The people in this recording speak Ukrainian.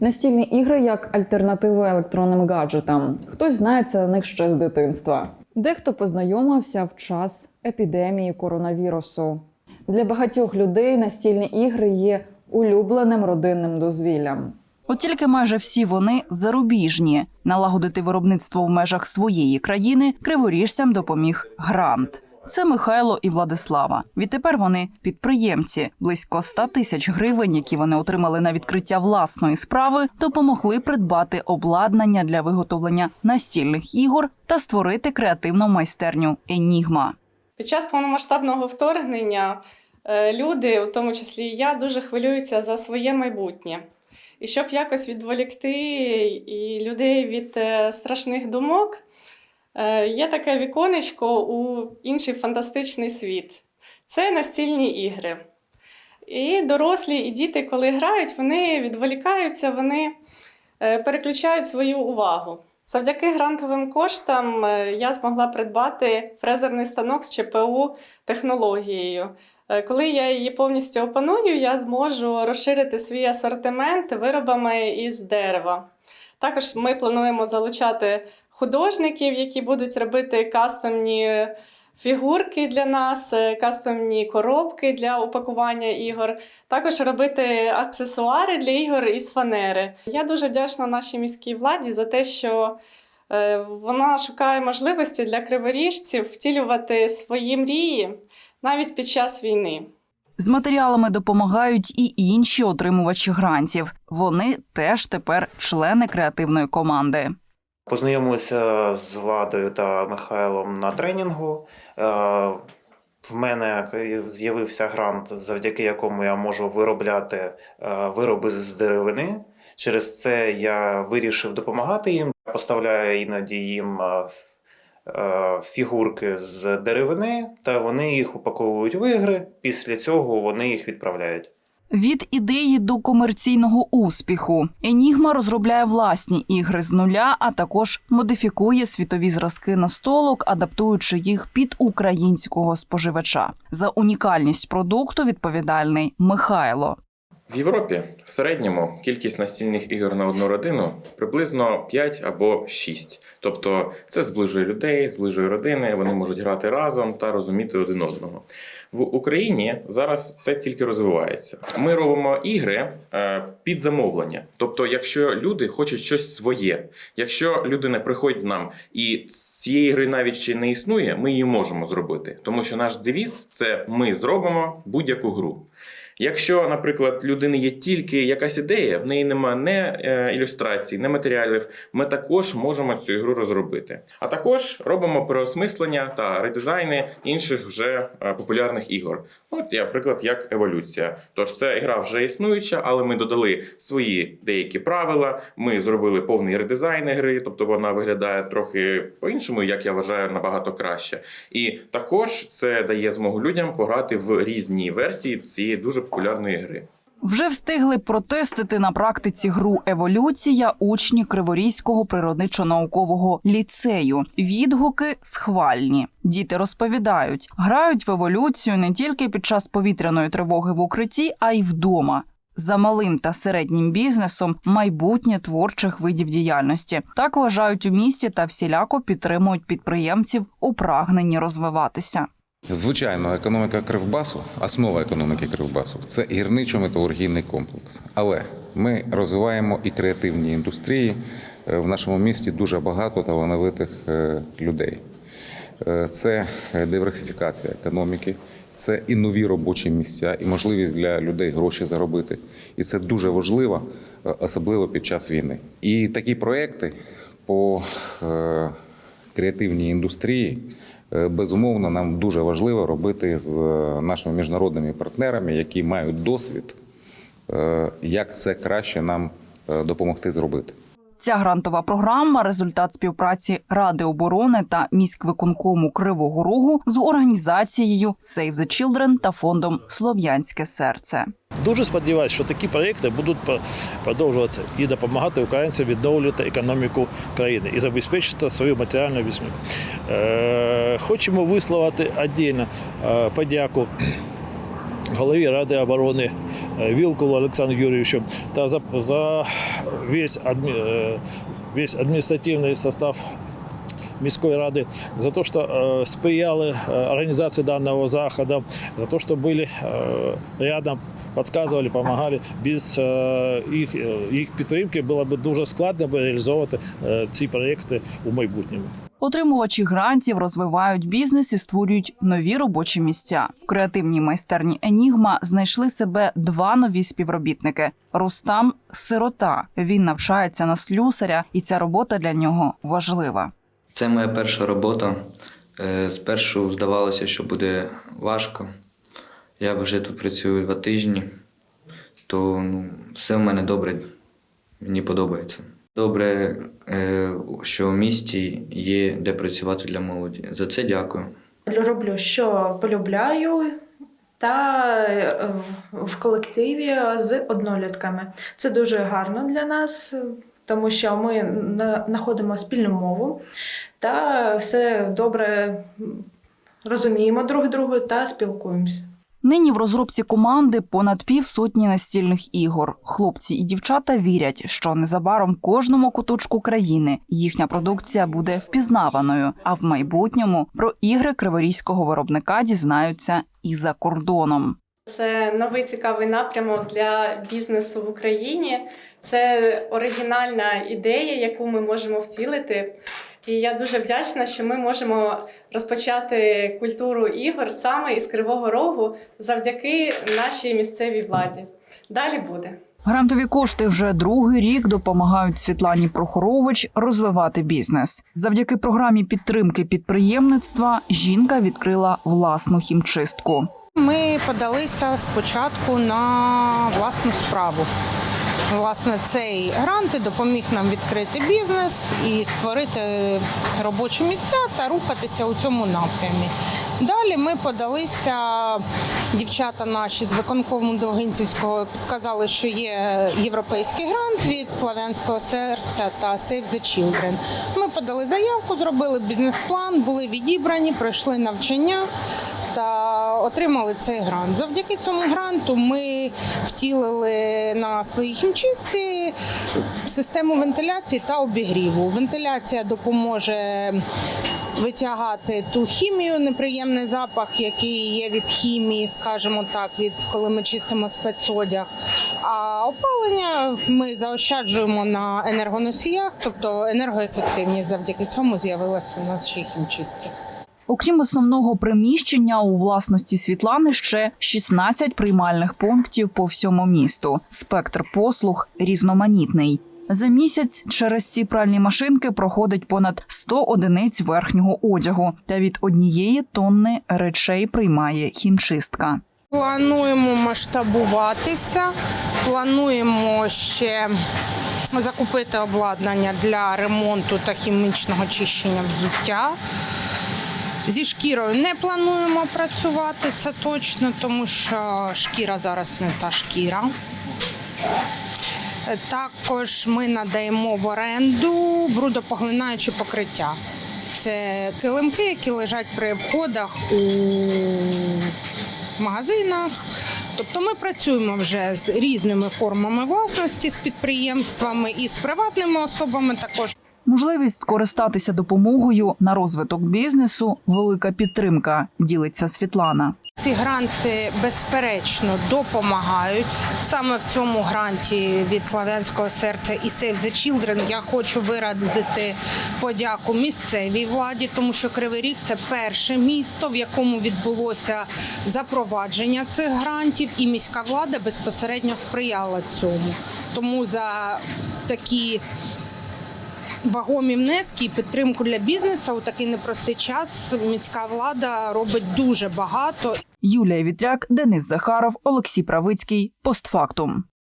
Настільні ігри як альтернатива електронним гаджетам. Хтось знається на них ще з дитинства. Дехто познайомився в час епідемії коронавірусу. Для багатьох людей настільні ігри є улюбленим родинним дозвіллям. От тільки майже всі вони зарубіжні. Налагодити виробництво в межах своєї країни криворіжцям допоміг грант. Це Михайло і Владислава. Відтепер вони підприємці. Близько 100 тисяч гривень, які вони отримали на відкриття власної справи, допомогли придбати обладнання для виготовлення настільних ігор та створити креативну майстерню Енігма. Під час повномасштабного вторгнення е, люди, у тому числі і я, дуже хвилюються за своє майбутнє. І щоб якось відволікти і людей від е, страшних думок, є таке віконечко у інший фантастичний світ. Це настільні ігри. І дорослі, і діти, коли грають, вони відволікаються, вони е, переключають свою увагу. Завдяки грантовим коштам е, я змогла придбати фрезерний станок з ЧПУ технологією. Е, Коли я її повністю опаную, я зможу розширити свій асортимент виробами із дерева. Також ми плануємо залучати художників, які будуть робити кастомні фігурки для нас, е, кастомні коробки для упакування ігор, також робити аксесуари для ігор із фанери. Я дуже вдячна нашій міській владі за те, що е, вона шукає можливості для криворіжців втілювати свої мрії навіть під час війни. З матеріалами допомагають і інші отримувачі грантів. Вони теж тепер члени креативної команди. Познайомилися з Владою та Михайлом на тренінгу. Е, В мене з'явився грант, завдяки якому я можу виробляти е, вироби з деревини. Через це я вирішив допомагати їм. Поставляю іноді їм е, фігурки з деревини, та вони їх упаковують в ігри. Після цього вони їх відправляють. Від ідеї до комерційного успіху Енігма розробляє власні ігри з нуля, а також модифікує світові зразки настолок, адаптуючи їх під українського споживача. За унікальність продукту відповідальний Михайло. В Європі в середньому кількість настільних ігор на одну родину приблизно 5 або 6. Тобто це зближує людей, зближує родини, вони можуть грати разом та розуміти один одного. В Україні зараз це тільки розвивається. Ми робимо ігри е, під замовлення. Тобто, якщо люди хочуть щось своє, якщо людина приходить нам і цієї гри навіть ще не існує, ми її можемо зробити. Тому що наш девіз це ми зробимо будь-яку гру. Якщо, наприклад, людини є тільки якась ідея, в неї немає не е, ілюстрацій, не матеріалів, ми також можемо цю ігру розробити. А також робимо переосмислення та редизайни інших вже е, популярних ігор. От, я, приклад, як еволюція. Тож це гра вже існуюча, але ми додали свої деякі правила. Ми зробили повний редизайн гри, тобто вона виглядає трохи по-іншому, як я вважаю, набагато краще. І також це дає змогу людям пограти в різні версії цієї дуже популярної гри. Вже встигли протестити на практиці гру Еволюція учні Криворізького природничо-наукового ліцею. Відгуки схвальні. Діти розповідають, грають в еволюцію не тільки під час повітряної тривоги в укритті, а й вдома. За малим та середнім бізнесом майбутнє творчих видів діяльності так вважають у місті та всіляко підтримують підприємців у прагненні розвиватися. Звичайно, економіка Кривбасу, основа економіки Кривбасу це гірничо-металургійний комплекс. Але ми розвиваємо і креативні індустрії. Е, В нашому місті дуже багато талановитих е, людей. Е, Це диверсифікація економіки, це і нові робочі місця, і можливість для людей гроші заробити. І це дуже важливо, особливо під час війни. І такі проекти по креативній індустрії. Е, Безумовно, нам дуже важливо робити з е, нашими міжнародними партнерами, які мають досвід, е, як це краще нам допомогти зробити. Ця грантова програма результат співпраці Ради оборони та міськвиконкому Кривого Рогу з організацією Save the Children та фондом Слов'янське серце. Дуже сподіваюся, що такі проекти будуть продовжуватися і допомагати українцям відновлювати економіку країни і забезпечити свою матеріальну безпеку. Е, Хочемо висловити віддільно е, подяку голові Ради оборони е, Вілкову Олександру Юрійовичу та за, за весь, адмі, е, весь адміністративний состав міської ради за те, що е, сприяли організації даного заходу, за те, що були рядом, підказували, допомагали. Без їх, їх підтримки було б дуже складно реалізовувати ці проекти у майбутньому. Отримувачі грантів розвивають бізнес і створюють нові робочі місця. В креативній майстерні Енігма знайшли себе два нові співробітники. Рустам сирота. Він навчається на слюсаря, і ця робота для нього важлива. Це моя перша робота. Е, Спершу здавалося, що буде важко. Я вже тут працюю два тижні, то ну, все в мене добре, мені подобається. Добре, е, що в місті є де працювати для молоді. За це дякую. роблю, що полюбляю, та е, в колективі з однолітками. Це дуже гарно для нас, тому що ми знаходимо спільну мову та все добре розуміємо друг другу та спілкуємося. Нині в розробці команди понад півсотні настільних ігор. Хлопці і дівчата вірять, що незабаром кожному куточку країни їхня продукція буде впізнаваною. А в майбутньому про ігри криворізького виробника дізнаються і за кордоном. Це новий цікавий напрямок для бізнесу в Україні. Це оригінальна ідея, яку ми можемо втілити. І я дуже вдячна, що ми можемо розпочати культуру ігор саме із Кривого Рогу завдяки нашій місцевій владі. Далі буде. Грантові кошти вже другий рік допомагають Світлані Прохорович розвивати бізнес. Завдяки програмі підтримки підприємництва жінка відкрила власну хімчистку. Ми подалися спочатку на власну справу. Власне, цей грант допоміг нам відкрити бізнес і створити робочі місця та рухатися у цьому напрямі. Далі ми подалися, дівчата наші з виконкому Довгинцівського підказали, що є європейський грант від Славянського серця та Save the Children. Ми подали заявку, зробили бізнес-план, були відібрані, пройшли навчання отримали цей грант. Завдяки цьому гранту ми втілили на своїй хімчистці систему вентиляції та обігріву. Вентиляція допоможе витягати ту хімію, неприємний запах, який є від хімії, скажімо так, від коли ми чистимо спецодяг. А опалення ми заощаджуємо на енергоносіях, тобто енергоефективність завдяки цьому з'явилася у нас ще хімчистці. Окрім основного приміщення, у власності Світлани ще 16 приймальних пунктів по всьому місту. Спектр послуг різноманітний. За місяць через ці пральні машинки проходить понад 100 одиниць верхнього одягу, та від однієї тонни речей приймає хімчистка. Плануємо масштабуватися, плануємо ще закупити обладнання для ремонту та хімічного чищення взуття. Зі шкірою не плануємо працювати, це точно, тому що шкіра зараз не та шкіра. Також ми надаємо в оренду брудопоглинаючі покриття. Це килимки, які лежать при входах у магазинах. Тобто ми працюємо вже з різними формами власності, з підприємствами і з приватними особами також. Можливість скористатися допомогою на розвиток бізнесу велика підтримка. Ділиться Світлана. Ці гранти безперечно допомагають. Саме в цьому гранті від Славянського серця і Save the Children я хочу виразити подяку місцевій владі, тому що Кривий Ріг це перше місто, в якому відбулося запровадження цих грантів, і міська влада безпосередньо сприяла цьому. Тому за такі вагомі внески і підтримку для бізнесу у такий непростий час міська влада робить дуже багато. Юлія Вітряк, Денис Захаров, Олексій Правицький. Постфактум.